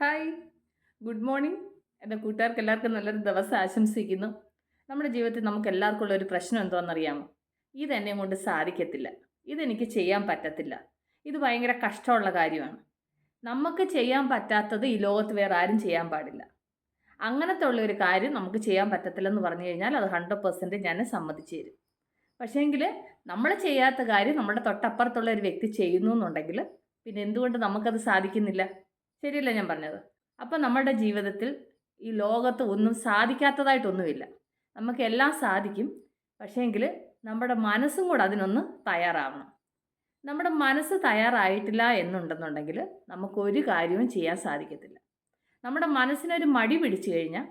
Hi good morning എന്റെ കൂട്ടുകാർക്ക് എല്ലാവർക്കും നല്ലൊരു ദിവസം ആശംസിക്കുന്നു. നമ്മുടെ ജീവിതത്തിൽ നമുക്ക് എല്ലാവർക്കും ഉള്ള ഒരു പ്രശ്നം എന്താണെന്നറിയാമോ ഇതെന്നെ കൊണ്ട് സാധിക്കത്തില്ല. ഇതെനിക്ക് ചെയ്യാൻ പറ്റത്തില്ല. ഇത് ഭയങ്കര കഷ്ടമുള്ള കാര്യമാണ്. നമുക്ക് ചെയ്യാൻ പറ്റാത്തത് ഈ ലോകത്ത് വേറെ ആരും ചെയ്യാൻ പാടില്ല. അങ്ങനത്തെ ഉള്ള ഒരു കാര്യം നമുക്ക് ചെയ്യാൻ പറ്റത്തില്ലെന്ന് പറഞ്ഞു കഴിഞ്ഞാൽ അത് ഹൺഡ്രഡ് പെർസെന്റ് ഞാൻ സമ്മതിച്ചു തരും. പക്ഷേങ്കിൽ നമ്മൾ ചെയ്യാത്ത കാര്യം നമ്മുടെ തൊട്ടപ്പുറത്തുള്ള ഒരു വ്യക്തി ചെയ്യുന്നു എന്നുണ്ടെങ്കിൽ പിന്നെ എന്തുകൊണ്ട് നമുക്കത് സാധിക്കുന്നില്ല? ശരിയല്ല ഞാൻ പറഞ്ഞത്? അപ്പം നമ്മുടെ ജീവിതത്തിൽ ഈ ലോകത്ത് ഒന്നും സാധിക്കാത്തതായിട്ടൊന്നുമില്ല. നമുക്കെല്ലാം സാധിക്കും. പക്ഷേങ്കിൽ നമ്മുടെ മനസ്സും കൂടെ അതിനൊന്ന് തയ്യാറാവണം. നമ്മുടെ മനസ്സ് തയ്യാറായിട്ടില്ല എന്നുണ്ടെന്നുണ്ടെങ്കിൽ നമുക്കൊരു കാര്യവും ചെയ്യാൻ സാധിക്കത്തില്ല. നമ്മുടെ മനസ്സിനൊരു മടി പിടിച്ചു കഴിഞ്ഞാൽ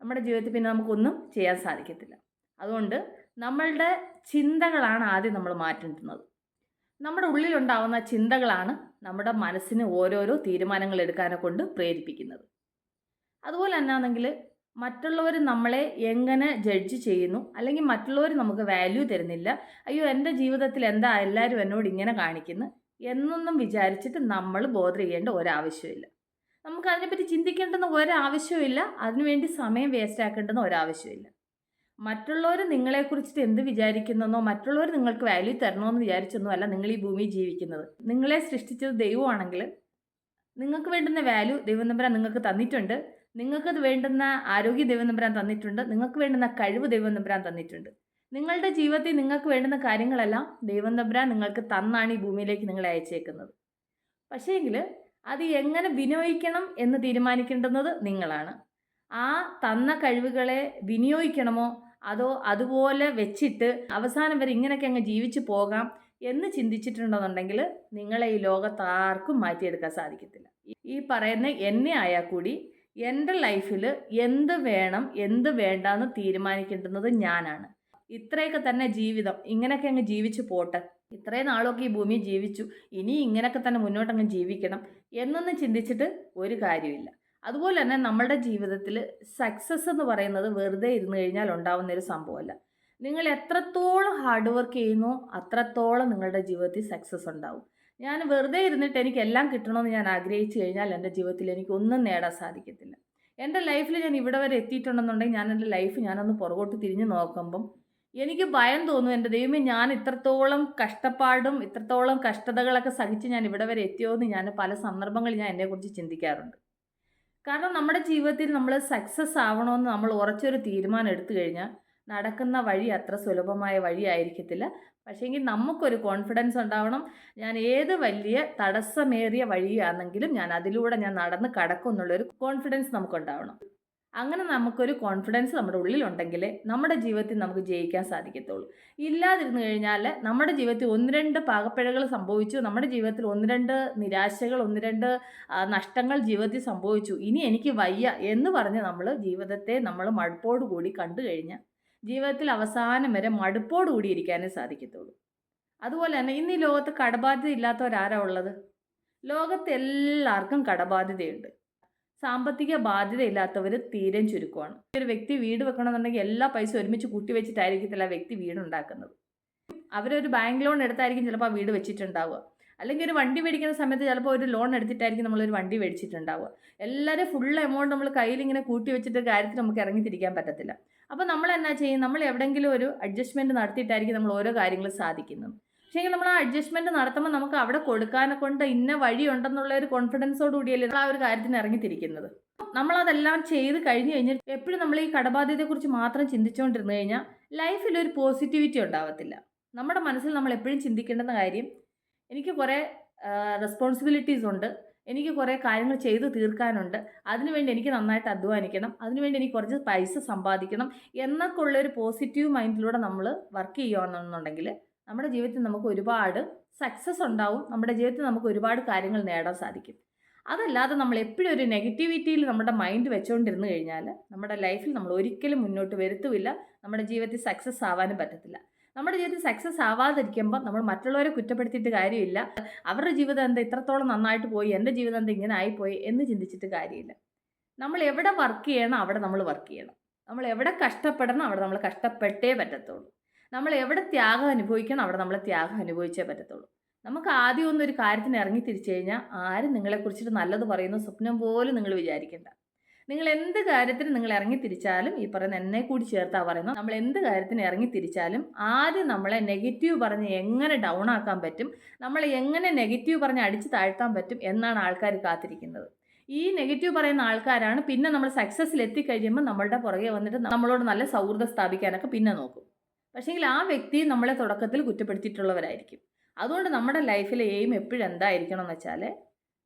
നമ്മുടെ ജീവിതത്തിൽ പിന്നെ നമുക്കൊന്നും ചെയ്യാൻ സാധിക്കത്തില്ല. അതുകൊണ്ട് നമ്മളുടെ ചിന്തകളാണ് ആദ്യം നമ്മൾ മാറ്റുന്നത് നമ്മുടെ ഉള്ളിലുണ്ടാവുന്ന ചിന്തകളാണ് നമ്മുടെ മനസ്സിന് ഓരോരോ തീരുമാനങ്ങൾ എടുക്കാനെ കൊണ്ട് പ്രേരിപ്പിക്കുന്നത്. അതുപോലെ തന്നെയാണെങ്കിൽ മറ്റുള്ളവർ നമ്മളെ എങ്ങനെ ജഡ്ജ് ചെയ്യുന്നു? അല്ലെങ്കിൽ മറ്റുള്ളവർ നമുക്ക് വാല്യൂ തരുന്നില്ല. അയ്യോ എന്റെ ജീവിതത്തിൽ എന്താ എല്ലാവരും എന്നോട് ഇങ്ങനെ കാണിക്കുന്നു? എന്നൊന്നും വിചാരിച്ചിട്ട് നമ്മൾ ബോധർ ചെയ്യേണ്ട ഒരാവശ്യമില്ല. നമുക്ക് അതിനെപ്പറ്റി ചിന്തിക്കേണ്ടെന്ന് ഒരാവശ്യമില്ല. അതിനുവേണ്ടി സമയം വേസ്റ്റ് ആക്കേണ്ടെന്ന് ഒരാവശ്യമില്ല. മറ്റുള്ളവർ നിങ്ങളെക്കുറിച്ചിട്ട് എന്ത് വിചാരിക്കുന്നെന്നോ മറ്റുള്ളവർ നിങ്ങൾക്ക് വാല്യൂ തരണമെന്ന് വിചാരിച്ചൊന്നും അല്ല നിങ്ങൾ ഈ ഭൂമിയിൽ ജീവിക്കുന്നത്. നിങ്ങളെ സൃഷ്ടിച്ചത് ദൈവമാണെങ്കിൽ നിങ്ങൾക്ക് വേണ്ടുന്ന വാല്യൂ ദൈവം നമ്പരാൻ നിങ്ങൾക്ക് തന്നിട്ടുണ്ട്. നിങ്ങൾക്കത് വേണ്ടുന്ന ആരോഗ്യ ദൈവം നമ്പരാൻ തന്നിട്ടുണ്ട്. നിങ്ങൾക്ക് വേണ്ടുന്ന കഴിവ് ദൈവം നമ്പരാൻ തന്നിട്ടുണ്ട്. നിങ്ങളുടെ ജീവിതത്തിൽ നിങ്ങൾക്ക് വേണ്ടുന്ന കാര്യങ്ങളെല്ലാം ദൈവം നമ്പരാൻ നിങ്ങൾക്ക് തന്നാണ് ഈ ഭൂമിയിലേക്ക് നിങ്ങളെ അയച്ചേക്കുന്നത്. പക്ഷേങ്കിൽ അത് എങ്ങനെ വിനിയോഗിക്കണം എന്ന് തീരുമാനിക്കേണ്ടുന്നത് നിങ്ങളാണ്. ആ തന്ന കഴിവുകളെ വിനിയോഗിക്കണമോ അതോ അതുപോലെ വെച്ചിട്ട് അവസാനം വരെ ഇങ്ങനെയൊക്കെ അങ്ങ് ജീവിച്ചു പോകാം എന്ന് ചിന്തിച്ചിട്ടുണ്ടെന്നുണ്ടെങ്കിൽ നിങ്ങളെ ഈ ലോകത്ത് ആർക്കും മാറ്റിയെടുക്കാൻ സാധിക്കത്തില്ല. ഈ പറയുന്ന എന്നെ ആയാൽ കൂടി എന്റെ ലൈഫിൽ എന്ത് വേണം എന്ത് വേണ്ടാന്ന് തീരുമാനിക്കേണ്ടുന്നത് ഞാനാണ്. ഇത്രയൊക്കെ തന്നെ ജീവിതം ഇങ്ങനെയൊക്കെ അങ്ങ് ജീവിച്ചു പോട്ടെ. ഇത്രയും നാളൊക്കെ ഈ ഭൂമി ജീവിച്ചു ഇനി ഇങ്ങനെയൊക്കെ തന്നെ മുന്നോട്ടങ്ങ് ജീവിക്കണം എന്നൊന്നും ചിന്തിച്ചിട്ട് ഒരു കാര്യമില്ല അതുപോലെ തന്നെ നമ്മളുടെ ജീവിതത്തിൽ സക്സസ് എന്ന് പറയുന്നത് വെറുതെ ഇരുന്ന് കഴിഞ്ഞാൽ ഉണ്ടാവുന്ന ഒരു സംഭവമല്ല. നിങ്ങൾ എത്രത്തോളം ഹാർഡ് വർക്ക് ചെയ്യുന്നു അത്രത്തോളം നിങ്ങളുടെ ജീവിതത്തിൽ സക്സസ് ഉണ്ടാവും. ഞാൻ വെറുതെ ഇരുന്നിട്ട് എനിക്ക് എല്ലാം കിട്ടണമെന്ന് ഞാൻ ആഗ്രഹിച്ചു കഴിഞ്ഞാൽ എന്റെ ജീവിതത്തിൽ എനിക്ക് ഒന്നും നേടാൻ സാധിക്കത്തില്ല. എന്റെ ലൈഫിൽ ഞാൻ ഇവിടെ വരെ എത്തിയിട്ടുണ്ടെന്നുണ്ടെങ്കിൽ ഞാൻ എന്റെ ലൈഫ് ഞാനൊന്ന് പുറകോട്ട് തിരിഞ്ഞ് നോക്കുമ്പം എനിക്ക് ഭയം തോന്നും എന്റെ ദൈവമേ ഞാൻ ഇത്രത്തോളം കഷ്ടപ്പാടും ഇത്രത്തോളം കഷ്ടതകളൊക്കെ സഹിച്ച് ഞാൻ ഇവിടെ വരെ എത്തിയോ എന്ന് ഞാൻ പല സന്ദർഭങ്ങളിൽ ഞാൻ എന്നെക്കുറിച്ച് ചിന്തിക്കാറുണ്ട്. കാരണം നമ്മുടെ ജീവിതത്തിൽ നമ്മൾ സക്സസ് ആവണമെന്ന് നമ്മൾ ഉറച്ചൊരു തീരുമാനം എടുത്തു കഴിഞ്ഞാൽ നടക്കുന്ന വഴി അത്ര സുലഭമായ വഴി ആയിരിക്കത്തില്ല. പക്ഷേങ്കിൽ നമുക്കൊരു കോൺഫിഡൻസ് ഉണ്ടാവണം. ഞാൻ ഏത് വലിയ തടസ്സമേറിയ വഴിയാണെങ്കിലും ഞാൻ അതിലൂടെ ഞാൻ നടന്ന് കടക്കും എന്നുള്ളൊരു കോൺഫിഡൻസ് നമുക്കുണ്ടാവണം. അങ്ങനെ നമുക്കൊരു കോൺഫിഡൻസ് നമ്മുടെ ഉള്ളിലുണ്ടെങ്കിൽ നമ്മുടെ ജീവിതത്തിൽ നമുക്ക് ജയിക്കാൻ സാധിക്കത്തുള്ളൂ. ഇല്ലാതിരുന്നു കഴിഞ്ഞാൽ നമ്മുടെ ജീവിതത്തിൽ ഒന്ന് രണ്ട് പാകപ്പിഴകൾ സംഭവിച്ചു നമ്മുടെ ജീവിതത്തിൽ ഒന്ന് രണ്ട് നിരാശകൾ ഒന്ന് രണ്ട് നഷ്ടങ്ങൾ ജീവിതത്തിൽ സംഭവിച്ചു. ഇനി എനിക്ക് വയ്യ എന്ന് പറഞ്ഞ് നമ്മൾ ജീവിതത്തെ നമ്മൾ മടുപ്പോടുകൂടി കണ്ടു കഴിഞ്ഞാൽ ജീവിതത്തിൽ അവസാനം വരെ മടുപ്പോട് കൂടി ഇരിക്കാനേ സാധിക്കത്തുള്ളൂ. അതുപോലെ തന്നെ ഇന്ന് ഈ ലോകത്ത് കടബാധ്യത ഇല്ലാത്തവരാരാ ഉള്ളത്? ലോകത്ത് എല്ലാവർക്കും കടബാധ്യതയുണ്ട്. സാമ്പത്തിക ബാധ്യത ഇല്ലാത്തവർ തീരെ ചുരുക്കമാണ് ഒരു വ്യക്തി വീട് വെക്കണമെന്നുണ്ടെങ്കിൽ എല്ലാ പൈസ ഒരുമിച്ച് കൂട്ടി വെച്ചിട്ടായിരിക്കത്തില്ല ആ വ്യക്തി വീടുണ്ടാക്കുന്നത്. അവരൊരു ബാങ്ക് ലോൺ എടുത്തായിരിക്കും ചിലപ്പോൾ ആ വീട് വെച്ചിട്ടുണ്ടാവുക. അല്ലെങ്കിൽ ഒരു വണ്ടി മേടിക്കുന്ന സമയത്ത് ചിലപ്പോൾ ഒരു ലോൺ എടുത്തിട്ടായിരിക്കും നമ്മൾ ഒരു വണ്ടി മേടിച്ചിട്ടുണ്ടാവുക. എല്ലാവരും ഫുൾ എമൗണ്ട് നമ്മൾ കയ്യിൽ ഇങ്ങനെ കൂട്ടി വെച്ചിട്ട് കാര്യത്തിൽ നമുക്ക് ഇറങ്ങിത്തിരിക്കാൻ പറ്റത്തില്ല. അപ്പോൾ നമ്മൾ എന്നാ ചെയ്യും? നമ്മൾ എവിടെയെങ്കിലും ഒരു അഡ്ജസ്റ്റ്മെന്റ് നടത്തിയിട്ടായിരിക്കും നമ്മൾ ഓരോ കാര്യങ്ങളും സാധിക്കുന്നത്. പക്ഷേ നമ്മൾ ആ അഡ്ജസ്റ്റ്മെന്റ് നടത്തുമ്പോൾ നമുക്ക് അവിടെ കൊടുക്കാനെ കൊണ്ട് ഇന്ന വഴി ഉണ്ടെന്നുള്ള ഒരു കോൺഫിഡൻസോട് കൂടിയല്ലേ ആ ഒരു കാര്യത്തിന് ഇറങ്ങിത്തിരിക്കുന്നത്. നമ്മളതെല്ലാം ചെയ്ത് കഴിഞ്ഞു കഴിഞ്ഞാൽ എപ്പോഴും നമ്മൾ ഈ കടബാധ്യതയെക്കുറിച്ച് മാത്രം ചിന്തിച്ചുകൊണ്ടിരുന്നു കഴിഞ്ഞാൽ ലൈഫിൽ ഒരു പോസിറ്റിവിറ്റി ഉണ്ടാവത്തില്ല. നമ്മുടെ മനസ്സിൽ നമ്മൾ എപ്പോഴും ചിന്തിക്കേണ്ടുന്ന കാര്യം എനിക്ക് കുറേ റെസ്പോൺസിബിലിറ്റീസ് ഉണ്ട് എനിക്ക് കുറേ കാര്യങ്ങൾ ചെയ്തു തീർക്കാനുണ്ട് അതിനുവേണ്ടി എനിക്ക് നന്നായിട്ട് അധ്വാനിക്കണം അതിനുവേണ്ടി എനിക്ക് കുറച്ച് പൈസ സമ്പാദിക്കണം എന്നൊക്കെ ഉള്ളൊരു പോസിറ്റീവ് മൈൻഡിലൂടെ നമ്മൾ വർക്ക് ചെയ്യുകയാണെന്നുണ്ടെങ്കിൽ നമ്മുടെ ജീവിതത്തിൽ നമുക്ക് ഒരുപാട് സക്സസ് ഉണ്ടാവും. നമ്മുടെ ജീവിതത്തിൽ നമുക്ക് ഒരുപാട് കാര്യങ്ങൾ നേടാൻ സാധിക്കും. അതല്ലാതെ നമ്മൾ എപ്പോഴും ഒരു നെഗറ്റിവിറ്റിയിൽ നമ്മുടെ മൈൻഡ് വെച്ചുകൊണ്ടിരുന്നു കഴിഞ്ഞാൽ നമ്മുടെ ലൈഫിൽ നമ്മൾ ഒരിക്കലും മുന്നോട്ട് വരുത്തുമില്ല നമ്മുടെ ജീവിതത്തിൽ സക്സസ് ആവാനും പറ്റത്തില്ല. നമ്മുടെ ജീവിതത്തിൽ സക്സസ് ആവാതിരിക്കുമ്പോൾ നമ്മൾ മറ്റുള്ളവരെ കുറ്റപ്പെടുത്തിയിട്ട് കാര്യമില്ല. അവരുടെ ജീവിതം എന്താ ഇത്രത്തോളം നന്നായിട്ട് പോയി? എന്റെ ജീവിതം എന്താ ഇങ്ങനെ ആയിപ്പോയി? എന്ന് ചിന്തിച്ചിട്ട് കാര്യമില്ല. നമ്മൾ എവിടെ വർക്ക് ചെയ്യണം അവിടെ നമ്മൾ വർക്ക് ചെയ്യണം. നമ്മൾ എവിടെ കഷ്ടപ്പെടണം അവിടെ നമ്മൾ കഷ്ടപ്പെട്ടേ പറ്റത്തുള്ളൂ. നമ്മൾ എവിടെ ത്യാഗം അനുഭവിക്കണം അവിടെ നമ്മൾ ത്യാഗം അനുഭവിച്ചേ പറ്റത്തുള്ളൂ. നമുക്ക് ആദ്യം ഒന്നും ഒരു കാര്യത്തിന് ഇറങ്ങി തിരിച്ചു കഴിഞ്ഞാൽ ആരും നിങ്ങളെക്കുറിച്ചിട്ട് നല്ലത് പറയുന്ന സ്വപ്നം പോലും നിങ്ങൾ വിചാരിക്കേണ്ട. നിങ്ങൾ എന്ത് കാര്യത്തിന് നിങ്ങൾ ഇറങ്ങി തിരിച്ചാലും ഈ പറയുന്ന എന്നെ കൂടി ചേർത്താ പറയുന്നത് നമ്മൾ എന്ത് കാര്യത്തിന് ഇറങ്ങി തിരിച്ചാലും ആദ്യം നമ്മളെ നെഗറ്റീവ് പറഞ്ഞ് എങ്ങനെ ഡൗൺ ആക്കാൻ പറ്റും നമ്മളെ എങ്ങനെ നെഗറ്റീവ് പറഞ്ഞ് അടിച്ച് താഴ്ത്താൻ പറ്റും എന്നാണ് ആൾക്കാർ കാത്തിരിക്കുന്നത്. ഈ നെഗറ്റീവ് പറയുന്ന ആൾക്കാരാണ് പിന്നെ നമ്മൾ സക്സസ്സിൽ എത്തിക്കഴിയുമ്പോൾ നമ്മളുടെ പുറകെ വന്നിട്ട് നമ്മളോട് നല്ല സൗഹൃദം സ്ഥാപിക്കാനൊക്കെ പിന്നെ നോക്കും. പക്ഷേങ്കിൽ ആ വ്യക്തി നമ്മളെ തുടക്കത്തിൽ കുറ്റപ്പെടുത്തിയിട്ടുള്ളവരായിരിക്കും. അതുകൊണ്ട് നമ്മുടെ ലൈഫിലെ എയിം എപ്പോഴും എന്തായിരിക്കണം എന്ന് വെച്ചാൽ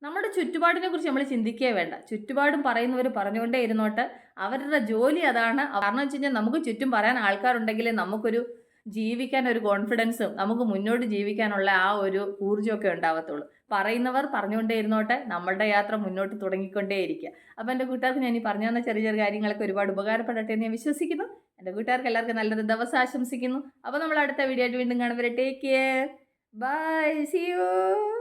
നമ്മുടെ ചുറ്റുപാടിനെ കുറിച്ച് നമ്മൾ ചിന്തിക്കേ വേണ്ട. ചുറ്റുപാടും പറയുന്നവർ പറഞ്ഞുകൊണ്ടേ ഇരുന്നോട്ട് അവരുടെ ജോലി അതാണ്. കാരണം വെച്ച് കഴിഞ്ഞാൽ നമുക്ക് ചുറ്റും പറയാൻ ആൾക്കാരുണ്ടെങ്കിലേ നമുക്കൊരു ജീവിക്കാൻ ഒരു കോൺഫിഡൻസും നമുക്ക് മുന്നോട്ട് ജീവിക്കാനുള്ള ആ ഒരു ഊർജമൊക്കെ ഉണ്ടാവത്തുള്ളൂ. പറയുന്നവർ പറഞ്ഞുകൊണ്ടേ ഇരുന്നോട്ടെ നമ്മളുടെ യാത്ര മുന്നോട്ട് തുടങ്ങിക്കൊണ്ടേയിരിക്കുക. അപ്പോൾ എന്റെ കൂട്ടുകാർക്ക് ഞാൻ ഈ പറഞ്ഞു തന്ന ചെറിയ ചെറിയ കാര്യങ്ങളൊക്കെ ഒരുപാട് ഉപകാരപ്പെടട്ടെ എന്ന് ഞാൻ വിശ്വസിക്കുന്നു. എന്റെ കൂട്ടുകാർക്ക് എല്ലാവർക്കും നല്ലൊരു ദിവസം ആശംസിക്കുന്നു. അപ്പോൾ നമ്മൾ അടുത്ത വീഡിയോ ആയിട്ട് വീണ്ടും കാണുവരെ take care bye see you